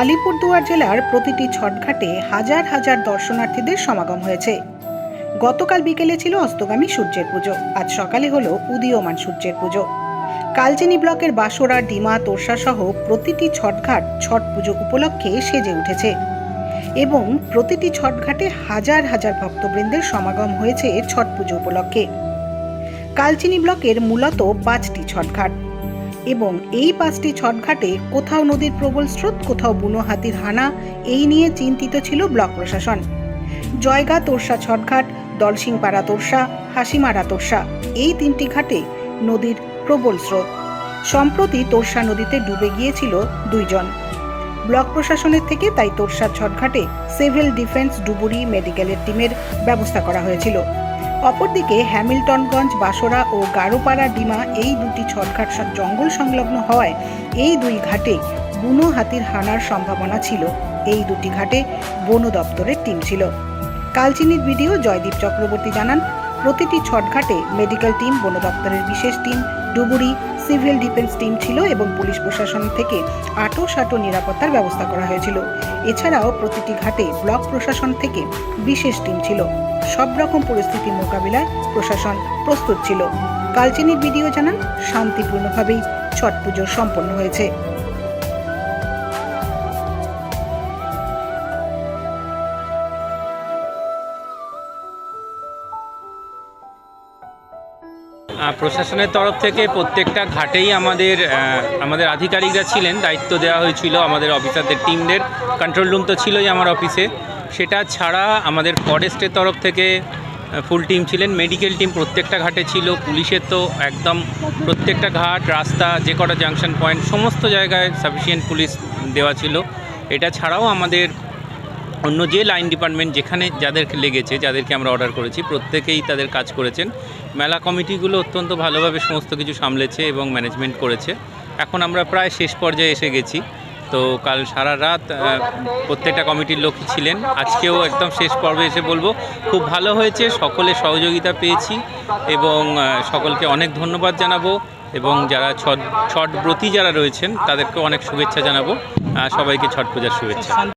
আলিপুরদুয়ার জেলার প্রতিটি ছটঘাটে হাজার হাজার দর্শনার্থীদের সমাগম হয়েছে। গতকাল বিকেলে ছিল অস্তগামী সূর্যের পুজো। আজ সকালে হলো উদীয়মান সূর্যের পুজো। কালচিনি ব্লকের বাসোরা ডিমা তোরসা সহ প্রতিটি ছটঘাট ছট পুজো উপলক্ষে সেজে উঠেছে এবং প্রতিটি ছটঘাটে হাজার হাজার ভক্তবৃন্দের সমাগম হয়েছে ছট পুজো উপলক্ষে। কালচিনি ব্লকের মূলত পাঁচটি ছটঘাট। এবং এই পাঁচটি ছটঘাটে কোথাও নদীর প্রবল স্রোত, কোথাও বুনো হাতির হানা, এই নিয়ে চিন্তিত ছিল ব্লক প্রশাসন। জয়গা তোরসা ছটঘাট, দলসিংপাড়া তোরসা, হাসিমারা তোরসা, এই তিনটি ঘাটে নদীর প্রবল স্রোত। সম্প্রতি তোরসা নদীতে ডুবে গিয়েছিল দুইজন। ব্লক প্রশাসনের থেকে তাই তোরসা ছটঘাটে সিভিল ডিফেন্স ডুবুরি মেডিকেলের টিমের ব্যবস্থা করা হয়েছিল। অপরদিকে হ্যামিল্টনগঞ্জ বাসরা ও গারোপাড়া, ডিমা এই দুটি ছটঘাট জঙ্গল সংলগ্ন হওয়ায় এই দুই ঘাটে বুনো হাতির হানার সম্ভাবনা ছিল। এই দুটি ঘাটে বন দপ্তরের টিম ছিল। কালচিনির ভিডিও জয়দীপ চক্রবর্তী জানান, প্রতিটি ছটঘাটে মেডিকেল টিম, বন দপ্তরের বিশেষ টিম, ডুবুরি সিভিল ডিফেন্স টিম ছিল এবং পুলিশ প্রশাসন থেকে আটো সাটো নিরাপত্তার ব্যবস্থা করা হয়েছিল। এছাড়াও প্রতিটি ঘাটে ব্লক প্রশাসন থেকে বিশেষ টিম ছিল। সব রকম পরিস্থিতি মোকাবিলায় প্রশাসন প্রস্তুত ছিল। কালচিনির ভিডিও জানান, শান্তিপূর্ণভাবেই ছট পুজো সম্পন্ন হয়েছে। প্রশাসনের তরফ থেকে প্রত্যেকটা ঘাটেই আমাদের আমাদের আধিকারিকরা ছিলেন, দায়িত্ব দেওয়া হয়েছিল আমাদের অফিসারদের, টিমদের কন্ট্রোল রুম তো ছিলই আমার অফিসে সেটা ছাড়া আমাদের ফরেস্টের তরফ থেকে ফুল টিম ছিলেন মেডিকেল টিম প্রত্যেকটা ঘাটে ছিল, পুলিশের তো একদম প্রত্যেকটা ঘাট, রাস্তা, যে কটা জাংশন পয়েন্ট সমস্ত জায়গায় সাফিসিয়েন্ট পুলিশ দেওয়া ছিল। এটা ছাড়াও আমাদের অন্য যে লাইন ডিপার্টমেন্ট যেখানে যাদেরকে লেগেছে, যাদেরকে আমরা অর্ডার করেছি, প্রত্যেকেই তাদের কাজ করেছেন। মেলা কমিটিগুলো অত্যন্ত ভালোভাবে সমস্ত কিছু সামলেছে এবং ম্যানেজমেন্ট করেছে। এখন আমরা প্রায় শেষ পর্যায়ে এসে গেছি। তো কাল সারা রাত প্রত্যেকটা কমিটির লোক ছিলেন। আজকেও একদম শেষ পর্বে এসে বলব, খুব ভালো হয়েছে, সকলে সহযোগিতা পেয়েছি এবং সকলকে অনেক ধন্যবাদ জানাব এবং যারা ছট ছটব্রতী যারা রয়েছেন তাদেরকে অনেক শুভেচ্ছা জানাব। সবাইকে ছট পূজার শুভেচ্ছা।